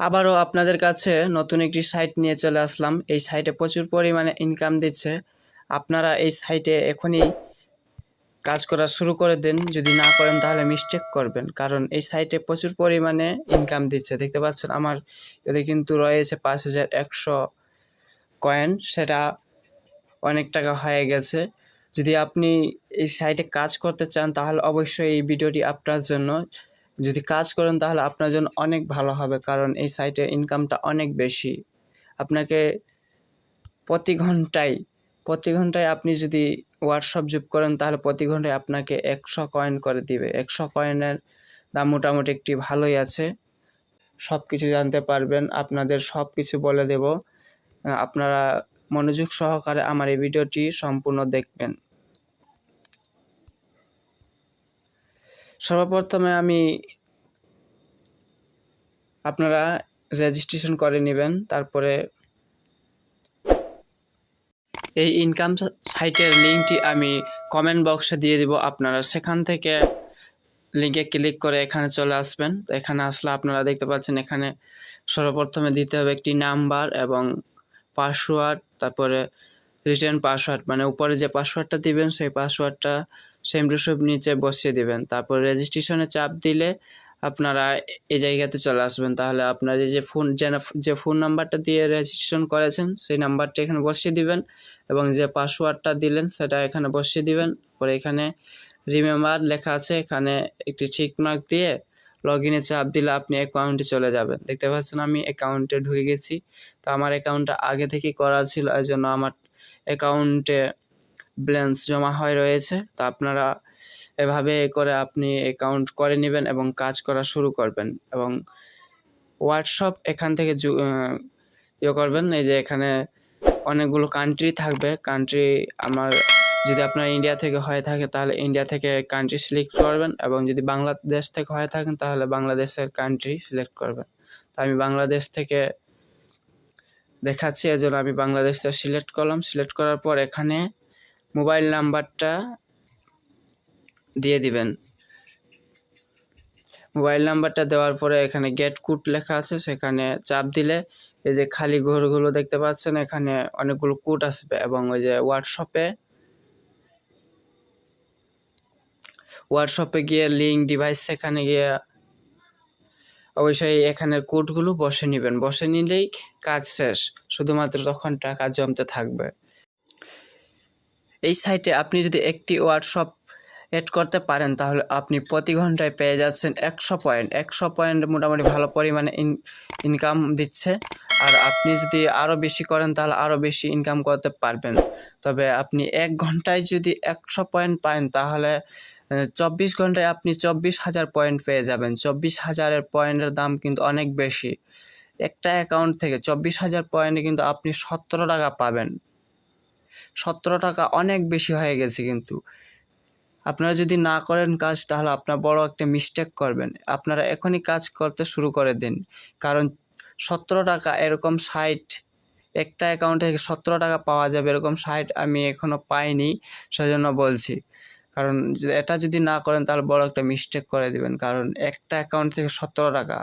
আবারও আপনাদের কাছে নতুন একটি সাইট নিয়ে চলে আসলাম। এই সাইটে প্রচুর পরিমাণে ইনকাম দিচ্ছে। আপনারা এই সাইটে এখনই কাজ করা শুরু করে দেন। যদি না করেন, তাহলে মিস্টেক করবেন। কারণ এই সাইটে প্রচুর পরিমাণে ইনকাম দিচ্ছে। দেখতে পাচ্ছেন আমার এতে কিন্তু রয়েছে পাঁচ হাজার একশো কয়েন সেটা অনেক টাকা হয়ে গেছে। যদি আপনি এই সাইটে কাজ করতে চান, তাহলে অবশ্যই এই ভিডিওটি আপনার জন্য। যদি কাজ করেন তাহলে আপনার জন্য অনেক ভালো হবে, কারণ এই সাইটে ইনকামটা অনেক বেশি। আপনাকে প্রতি ঘন্টায় প্রতি ঘন্টায় আপনি যদি হোয়াটসঅ্যাপ যোগ করেন তাহলে প্রতি ঘন্টায় আপনাকে একশো কয়েন করে দিবে। একশো কয়েনের দাম মোটামুটি একটি ভালোই আছে। সব কিছু জানতে পারবেন। আপনাদের সব কিছু বলে দেব। আপনারা মনোযোগ সহকারে আমার এই ভিডিওটি সম্পূর্ণ দেখবেন। সর্বপ্রথমে আমি আপনারা রেজিস্ট্রেশন করে নেবেন, তারপরে এই ইনকাম সাইটের লিঙ্কটি আমি কমেন্ট বক্সে দিয়ে দিব আপনারা। সেখান থেকে লিঙ্কে ক্লিক করে এখানে চলে আসবেন। তো এখানে আসলে আপনারা দেখতে পাচ্ছেন এখানে সর্বপ্রথমে দিতে হবে একটি নাম্বার এবং পাসওয়ার্ড তারপরে রিটার্ন পাসওয়ার্ড মানে উপরে যে পাসওয়ার্ডটা দিবেন, সেই পাসওয়ার্ডটা সেম টু নিচে বসিয়ে দিবেন। তারপর রেজিস্ট্রেশনে চাপ দিলে আপনারা এই জায়গাতে চলে আসবেন। তাহলে আপনার যে ফোন যে যে ফোন নাম্বারটা দিয়ে রেজিস্ট্রেশন করেছেন, সেই নাম্বারটা এখানে বসিয়ে দিবেন এবং যে পাসওয়ার্ডটা দিলেন, সেটা এখানে বসিয়ে দিবেন। পরে এখানে রিমেম্বার লেখা আছে, এখানে একটি মার্ক দিয়ে লগ ইনে চাপ দিলে আপনি অ্যাকাউন্টে চলে যাবেন। দেখতে পাচ্ছেন আমি অ্যাকাউন্টে ঢুকে গেছি। তো আমার অ্যাকাউন্টটা আগে থেকেই করা ছিল এই জন্য আমার অ্যাকাউন্টে ব্যালেন্স জমা হয়ে রয়েছে, তা আপনারা এভাবে করে আপনি অ্যাকাউন্ট করে নেবেন এবং কাজ করা শুরু করবেন এবং হোয়াটসঅ্যাপ এখান থেকে ইয়ে করবেন। এই যে এখানে অনেকগুলো কান্ট্রি থাকবে। কান্ট্রি আমার যদি আপনার ইন্ডিয়া থেকে হয়ে থাকে, তাহলে ইন্ডিয়া থেকে কান্ট্রি সিলেক্ট করবেন এবং যদি বাংলাদেশ থেকে হয়ে থাকেন, তাহলে বাংলাদেশের কান্ট্রি সিলেক্ট করবেন। তো আমি বাংলাদেশ থেকে দেখাচ্ছি এজন্য আমি বাংলাদেশটা সিলেক্ট করলাম। সিলেক্ট করার পর এখানে মোবাইল নাম্বারটা দিয়ে দিবেন। মোবাইল নাম্বারটা দেওয়ার পরে এখানে গেট কোড লেখা আছে, সেখানে চাপ দিলে এই যে খালি ঘরগুলো দেখতে পাচ্ছেন, এখানে অনেকগুলো কোড আসবে এবং ওই যে হোয়াটসঅ্যাপে হোয়াটসঅ্যাপে গিয়ে লিঙ্ক ডিভাইস সেখানে গিয়ে অবশ্যই এখানের কোডগুলো বসে নেবেন। বসে নিলেই কাজ শেষ, শুধুমাত্র তখন টাকা জমতে থাকবে। এই সাইটে আপনি যদি একটি ওয়ার্কশপ এড করতে পারেন, তাহলে আপনি প্রতি ঘন্টায় পেয়ে যাচ্ছেন একশো পয়েন্ট একশো পয়েন্ট মোটামুটি ভালো পরিমাণে ইনকাম দিচ্ছে। আর আপনি যদি আরও বেশি করেন, তাহলে আরও বেশি ইনকাম করতে পারবেন। তবে আপনি এক ঘন্টায় যদি একশো পয়েন্ট পান, তাহলে চব্বিশ ঘন্টায় আপনি চব্বিশ হাজার পয়েন্ট পেয়ে যাবেন। চব্বিশ হাজারের পয়েন্টের দাম কিন্তু অনেক বেশি। একটা অ্যাকাউন্ট থেকে চব্বিশ হাজার পয়েন্টে কিন্তু আপনি সতেরো টাকা পাবেন। সতেরো টাকা অনেক বেশি হয়ে গেছে কিন্তু। আপনারা যদি না করেন কাজ, তাহলে আপনার বড় একটা মিস্টেক করবেন। আপনারা এখনই কাজ করতে শুরু করে দিন। কারণ সতেরো টাকা এরকম সাইট একটা অ্যাকাউন্ট থেকে সতেরো টাকা পাওয়া যাবে, এরকম সাইট আমি এখনও পাইনি, সেজন্য বলছি। কারণ এটা যদি না করেন, তাহলে বড় একটা মিস্টেক করে দিবেন। কারণ একটা অ্যাকাউন্ট থেকে সতেরো টাকা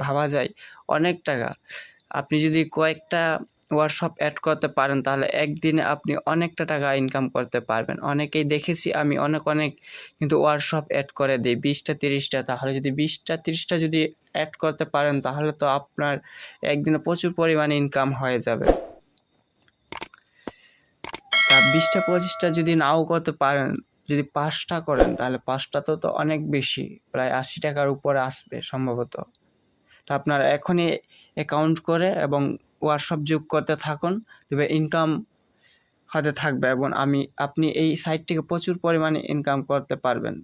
ভাবা যায় অনেক টাকা। আপনি যদি কয়েকটা হোয়াটসঅ্যাপ অ্যাড করতে পারেন, তাহলে একদিনে আপনি অনেকটা টাকা ইনকাম করতে পারবেন। অনেকেই দেখেছি, আমি অনেক অনেক কিন্তু হোয়াটসঅ্যাপ অ্যাড করে দিই, বিশটা, তিরিশটা। তাহলে যদি বিশটা, তিরিশটা যদি অ্যাড করতে পারেন, তাহলে তো আপনার একদিনে প্রচুর পরিমাণে ইনকাম হয়ে যাবে। তা বিশটা, পঁচিশটা যদি নাও করতে পারেন, যদি পাঁচটা করেন, তাহলে পাঁচটা তো তো অনেক বেশি, প্রায় আশি টাকার উপরে আসবে সম্ভবত। তো আপনারা এখনই অ্যাকাউন্ট করে এবং হোয়াটসঅ্যাপ যোগ করতে থাকুন তবে ইনকাম হতে থাকবে এবং আমি, আপনি এই সাইট থেকে প্রচুর পরিমাণে ইনকাম করতে পারবেন।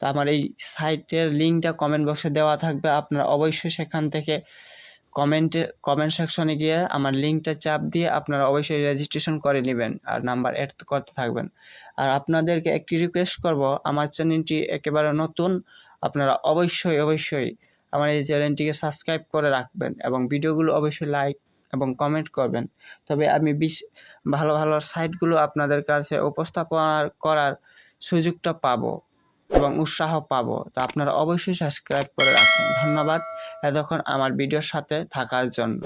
তা আমার এই সাইটের লিঙ্কটা কমেন্ট বক্সে দেওয়া থাকবে। আপনারা অবশ্যই সেখান থেকে কমেন্টে কমেন্ট সেকশনে গিয়ে আমার লিঙ্কটা চাপ দিয়ে আপনারা অবশ্যই রেজিস্ট্রেশন করে নেবেন আর নাম্বার অ্যাড করতে থাকবেন। আর আপনাদেরকে একটি রিকোয়েস্ট করব, আমার চ্যানেলটি একেবারে নতুন, আপনারা অবশ্যই অবশ্যই আমার এই চ্যানেলটিকে সাবস্ক্রাইব করে রাখবেন এবং ভিডিওগুলো অবশ্যই লাইক এবং কমেন্ট করবেন। তবে আমি বিশ, ভালো ভালো সাইটগুলো আপনাদের কাছে উপস্থাপন করার সুযোগটা পাব এবং উৎসাহ পাব। তো আপনারা অবশ্যই সাবস্ক্রাইব করে রাখুন। ধন্যবাদ। এতক্ষণ আমার ভিডিওর সাথে থাকার জন্য।